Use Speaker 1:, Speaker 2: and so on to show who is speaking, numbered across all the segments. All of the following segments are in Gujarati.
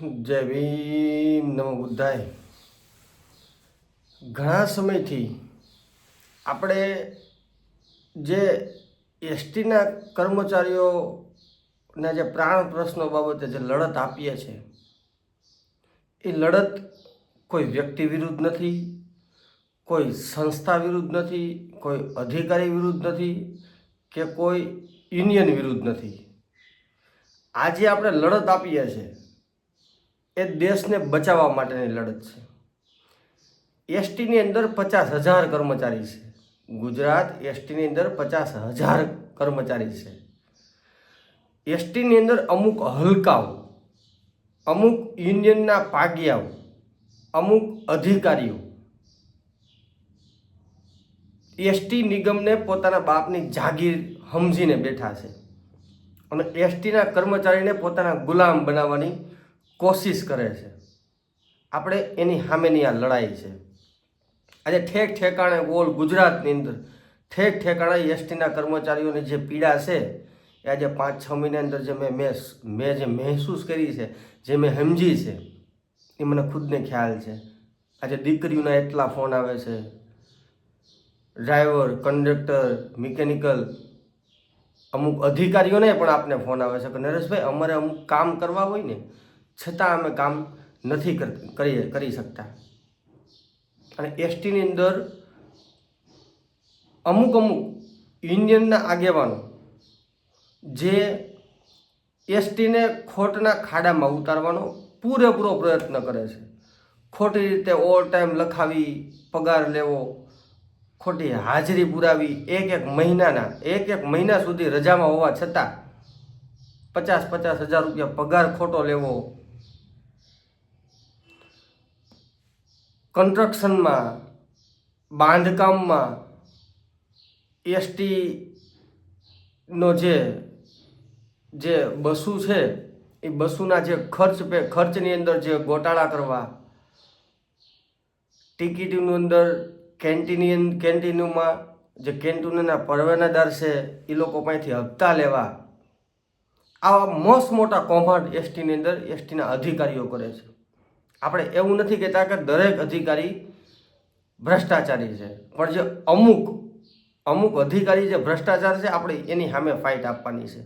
Speaker 1: જય ભીમ નમો બુદ્ધાય. ઘણા સમયથી આપણે જે એસટીના કર્મચારીઓના જે પ્રાણ પ્રશ્નો બાબતે જે લડત આપીએ છીએ એ લડત કોઈ વ્યક્તિ વિરુદ્ધ નથી, કોઈ સંસ્થા વિરુદ્ધ નથી, કોઈ અધિકારી વિરુદ્ધ નથી કે કોઈ યુનિયન વિરુદ્ધ નથી. આજે આપણે લડત આપીએ છીએ. એ દેશને બચાવવા માટેની લડત છે. એસટીની અંદર પચાસ હજાર કર્મચારી છે. ગુજરાત એસટીની અંદર પચાસ હજાર કર્મચારી છે. એસટીની અંદર અમુક હલકાઓ, અમુક યુનિયનના પાગિયાઓ અમુક અધિકારીઓ, એસટી નિગમને પોતાના બાપની જાગીર સમજીને બેઠા છે. અને એસટીના કર્મચારીને પોતાના ગુલામ બનાવવાની કોશિશ કરે છે. આપણે એની સામેની આ લડાઈ છે. આજે ઠેક ઠેકાણે ઓલ ગુજરાતની અંદર, ઠેક ઠેકાણે એસટીના કર્મચારીઓની જે પીડા છે, એ આજે પાંચ છ મહિના અંદર જે મેં મેં જે મહેસૂસ કરી છે, જે મેં સમજી છે, એ મને ખુદને ખ્યાલ છે. આજે દીકરીઓના એટલા ફોન આવે છે. ડ્રાઈવર, કંડક્ટર, મિકેનિકલ, અમુક અધિકારીઓને પણ આપને ફોન આવે છે કે નરેશભાઈ, અમારે અમુક કામ કરવા હોય ને છતાં અમે કામ નથી કરી કરી શકતા. અને એસટીની અંદર અમુક અમુક યુનિયનના આગેવાનો જે એસટીને ખોટના ખાડામાં ઉતારવાનો પૂરેપૂરો પ્રયત્ન કરે છે. ખોટી રીતે ઓવર ટાઈમ લખાવી, પગાર લેવો, ખોટી હાજરી પુરાવી, એક એક મહિનાના, એક એક મહિના સુધી રજામાં હોવા છતાં પચાસ પચાસ હજાર રૂપિયા પગાર ખોટો લેવો કન્સ્ટ્રક્શનમાં, બાંધકામમાં, એસટીનો જે જે બસુ છે, એ બસુના જે ખર્ચ પે, ખર્ચની અંદર જે ગોટાળા કરવા, ટિકિટની અંદર કેન્ટીની, કેન્ટીનમાં જે કેન્ટીનના પરવાનાદાર છે, એ લોકો પાસેથી હપ્તા લેવા. આવા મોસ્ટ મોટા કૌભાંડ એસટીની અંદર, એસટીના અધિકારીઓ કરે છે. આપણે એવું નથી કહેતા કે દરેક અધિકારી ભ્રષ્ટાચારી છે, પણ જે અમુક અમુક અધિકારી જે ભ્રષ્ટાચાર છે, આપણે એની સામે ફાઇટ આપવાની છે.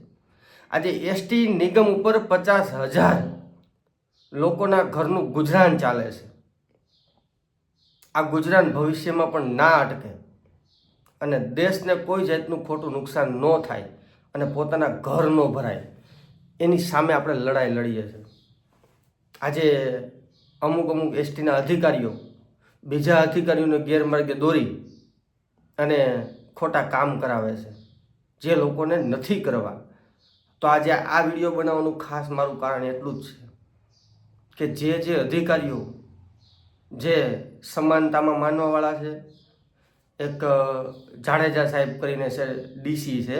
Speaker 1: આજે એસટી નિગમ ઉપર પચાસ હજાર લોકોના ઘરનું ગુજરાન ચાલે છે. આ ગુજરાન ભવિષ્યમાં પણ ના અટકે અને દેશને કોઈ જાતનું ખોટું નુકસાન ન થાય અને પોતાના ઘર ન ભરાય, એની સામે આપણે લડાઈ લડીએ છીએ. આજે અમુક અમુક એસટીના અધિકારીઓ બીજા અધિકારીઓને ગેરમાર્ગે દોરી અને ખોટા કામ કરાવે છે, જે લોકોને નથી કરવા. તો આજે આ વીડિયો બનાવવાનું ખાસ મારું કારણ એટલું જ છે કે જે જે અધિકારીઓ જે સમાનતામાં માનવાવાળા છે, એક જાડેજા સાહેબ કરીને છે, ડીસી છે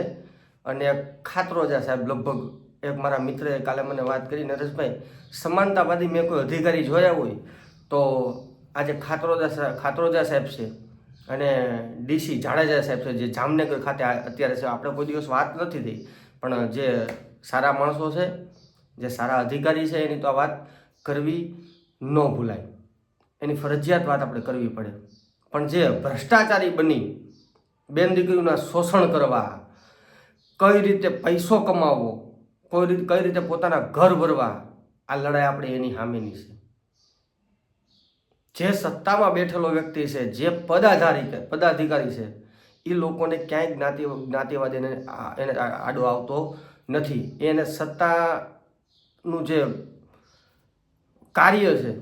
Speaker 1: અને ખાતરોજા સાહેબ લગભગ એક મારા મિત્રએ કાલે મને વાત કરી, નરેશભાઈ, સમાનતાવાદી મેં કોઈ અધિકારી જોયા હોય તો આજે ખાતરોજા ખાતરોજા સાહેબ છે અને ડીસી જાડેજા સાહેબ છે, જે જામનગર ખાતે અત્યારે છે. આપણે કોઈ દિવસ વાત નથી થઈ, પણ જે સારા માણસો છે, જે સારા અધિકારી છે, એની તો આ વાત કરવી ન ભૂલાય. એની ફરજિયાત વાત આપણે કરવી પડે. પણ જે ભ્રષ્ટાચારી બની, બેન દીકરીઓના શોષણ કરવા, કઈ રીતે પૈસો કમાવવો કોઈ રીતે કઈ રીતે પોતાના ઘર ભરવા, આ લડાઈ આપણે એની સામેની છે. જે સત્તામાં બેઠેલો વ્યક્તિ છે, જે પદાધારી પદાધિકારી છે, એ લોકોને ક્યાંય જ્ઞાતિ જ્ઞાતિવાદ એને એને આડો આવતો નથી. એને સત્તાનું જે કાર્ય છે,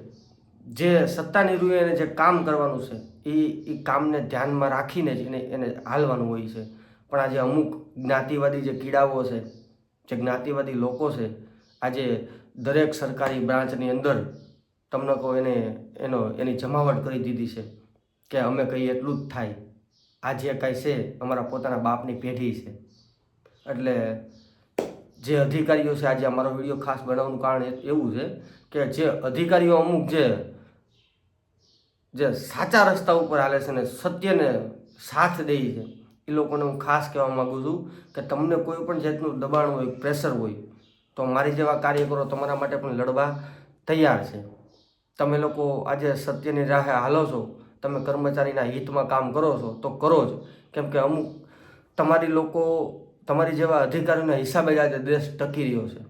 Speaker 1: જે સત્તાની રૂએ એને જે કામ કરવાનું છે, એ એ કામને ધ્યાનમાં રાખીને જ એને એને હાલવાનું હોય છે. પણ આજે અમુક જ્ઞાતિવાદી જે કીડાઓ છે જે જ્ઞાતિવાદી લોકો છે, આજે દરેક સરકારી બ્રાન્ચની અંદર તમને કહો એને, એનો, એની જમાવટ કરી દીધી છે કે અમે કહીએ એટલું જ થાય. આ જે કાંઈ છે, અમારા પોતાના બાપની પેઢી છે. એટલે જે અધિકારીઓ છે, આજે અમારો વીડિયો ખાસ બનાવવાનું કારણ એવું છે કે જે અધિકારીઓ અમુક જે જે સાચા રસ્તા ઉપર હાલે છે ને સત્યને સાથ દે છે. એ લોકોને હું ખાસ કહેવા માગું છું કે તમને કોઈ પણ જાતનું દબાણ હોય પ્રેશર હોય, તો મારી જેવા કાર્યકરો તમારા માટે પણ લડવા તૈયાર છે. તમે લોકો આજે સત્યની રાહે હાલો છો, તમે કર્મચારીના હિતમાં કામ કરો છો, તો કરો જ. કેમ કે અમુક તમારી લોકો, તમારી જેવા અધિકારીઓના હિસાબે જ આજે દેશ ટકી રહ્યો છે.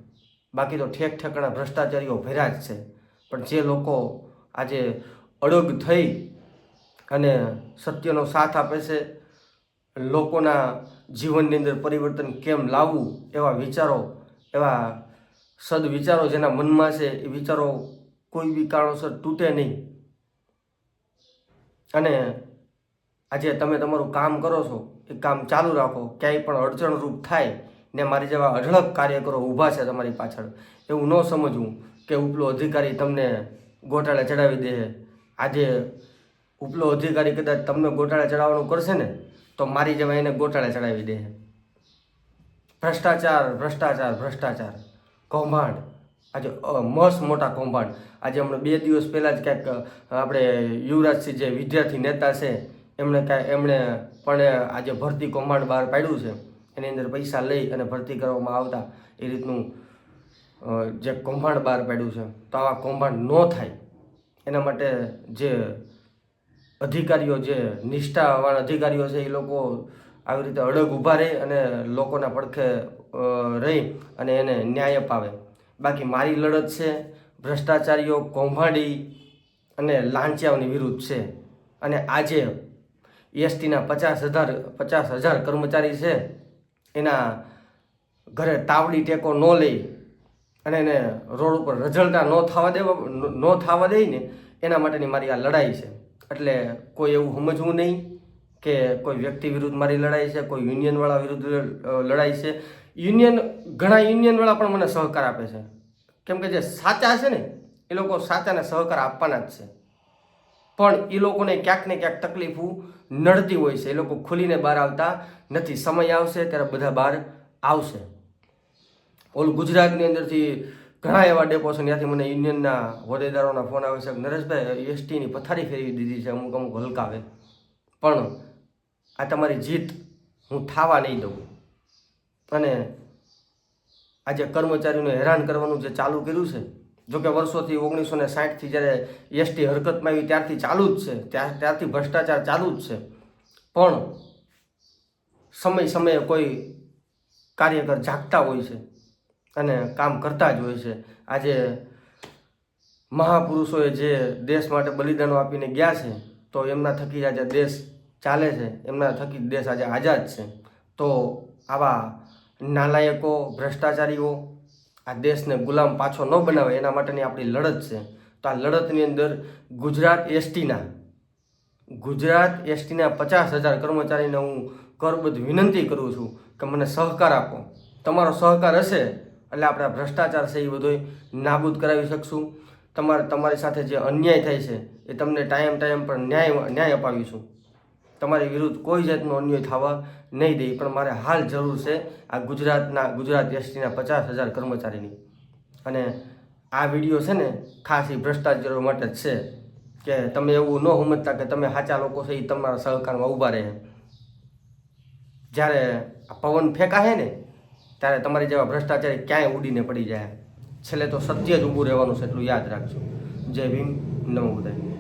Speaker 1: બાકી તો ઠેક ઠેકાણા ભ્રષ્ટાચારીઓ ભેરા જ છે. પણ જે લોકો આજે અડગ થઈ અને સત્યનો સાથ આપે છે લોકોના જીવનની અંદર પરિવર્તન કેમ લાવવું એવા વિચારો, એવા સદવિચારો જેના મનમાં છે એ વિચારો કોઈ બી કારણોસર તૂટે નહીં. અને આજે તમે તમારું કામ કરો છો, એ કામ ચાલુ રાખો, ક્યાંય પણ અડચણરૂપ થાય ને મારી જેવા અઢળક કાર્યકરો ઊભા છે તમારી પાછળ. એવું ન સમજવું કે ઉપલો અધિકારી તમને ગોટાળા ચડાવી દે. આજે ઉપલો અધિકારી કદાચ તમને ગોટાળા ચડાવવાનું કરશે ને? તો મારી જેવા એને ગોટાળે ચડાવી દે. ભ્રષ્ટાચાર ભ્રષ્ટાચાર ભ્રષ્ટાચાર. કૌભાંડ. આજે મસ્ત મોટા કૌભાંડ. આજે હમણાં બે દિવસ પહેલાં જ ક્યાંક આપણે યુવરાજસિંહ જે વિદ્યાર્થી નેતા છે, એમણે કાંઈ, એમણે પણ આજે ભરતી કૌભાંડ બહાર પાડ્યું છે. એની અંદર પૈસા લઈ અને ભરતી કરવામાં આવતા એ રીતનું જે કૌભાંડ બહાર પાડ્યું છે. તો આવા કૌભાંડ ન થાય. એના માટે જે અધિકારીઓ જે નિષ્ઠાવાળા અધિકારીઓ છે, એ લોકો આવી રીતે અડગ ઊભા રહે અને લોકોના પડખે રહી અને એને ન્યાય અપાવે. બાકી મારી લડત છે, ભ્રષ્ટાચારીઓ કૌભાંડી અને લાંચિયાઓની વિરુદ્ધ છે. અને આજે એસટીના પચાસ હજાર પચાસ હજાર કર્મચારી છે, એના ઘરે તાવડી ટેકો ન લઈ અને એને રોડ ઉપર રઝળતા ન થવા દેવા, ન થવા દઈ ને એના માટેની મારી આ લડાઈ છે. એટલે કોઈ એવું સમજવું નહીં કે કોઈ વ્યક્તિ વિરુદ્ધ મારી લડાઈ છે, કોઈ યુનિયનવાળા વિરુદ્ધ લડાઈ છે. યુનિયન ઘણા યુનિયનવાળા પણ મને સહકાર આપે છે. કેમ કે જે સાચા છે ને, એ લોકો સાચાને સહકાર આપવાના જ છે. પણ એ લોકોને ક્યાંક ને ક્યાંક તકલીફો નડતી હોય છે. એ લોકો ખુલીને બહાર આવતા નથી. સમય આવશે ત્યારે બધા બહાર આવશે. ઓલું ગુજરાતની અંદરથી ઘણા એવા ડેપો છે ત્યાંથી મને યુનિયનના હોદ્દેદારોના ફોન આવે છે નરેશભાઈ એસટીની પથારી ફેરવી દીધી છે અમુક અમુક હલકાવે પણ આ તમારી જીત હું થાવા નહીં દઉં. અને આજે કર્મચારીઓને હેરાન કરવાનું જે ચાલુ કર્યું છે, જોકે વર્ષોથી ઓગણીસો ને સાઠથી જ્યારે એસટી હરકતમાં આવી ત્યારથી ચાલુ જ છે ત્યાર ત્યારથી ભ્રષ્ટાચાર ચાલુ જ છે. પણ સમય સમયે કોઈ કાર્યકર જાગતા હોય છે. અને કામ કરતા જ હોય છે. આજે મહાપુરુષોએ જે દેશ માટે બલિદાનો આપીને ગયા છે, તો એમના થકી આજે દેશ ચાલે છે. એમના થકી દેશ આજે આઝાદ છે. તો આવા નાલાયકો, ભ્રષ્ટાચારીઓ આ દેશને ગુલામ પાછો ન બનાવે, એના માટેની આપણી લડત છે. તો આ લડતની અંદર ગુજરાત એસટીના ગુજરાત એસટીના પચાસ હજાર કર્મચારીને હું કરબદ્ધ વિનંતી કરું છું કે મને સહકાર આપો. તમારો સહકાર હશે એટલે આપણે ભ્રષ્ટાચાર છે એ બધોય નાબૂદ કરાવી શકશું. તમારે, તમારી સાથે જે અન્યાય થાય છે, એ તમને ટાઈમ ટાઈમ પર ન્યાય ન્યાય અપાવીશું. તમારી વિરુદ્ધ કોઈ જાતનો અન્યાય થવા નહીં દે, પણ મારે હાલ જરૂર છે આ ગુજરાતના, ગુજરાત એસટીના પચાસ હજાર કર્મચારીની. અને આ વીડિયો છે ને ખાસ એ ભ્રષ્ટાચારો માટે જ છે, કે તમે એવું ન સમજતા કે તમે સાચા લોકો છે એ તમારા સહકારમાં ઊભા રહે. જ્યારે પવન ફેંકાશે ને ત્યારે તમારી જેવા ભ્રષ્ટાચારી ક્યાંય ઉડીને પડી જાય? છેલ્લે તો સત્ય જ ઊભું રહેવાનું છે, એટલું યાદ રાખજો. જય ભીમ, નમો બુદ્ધાય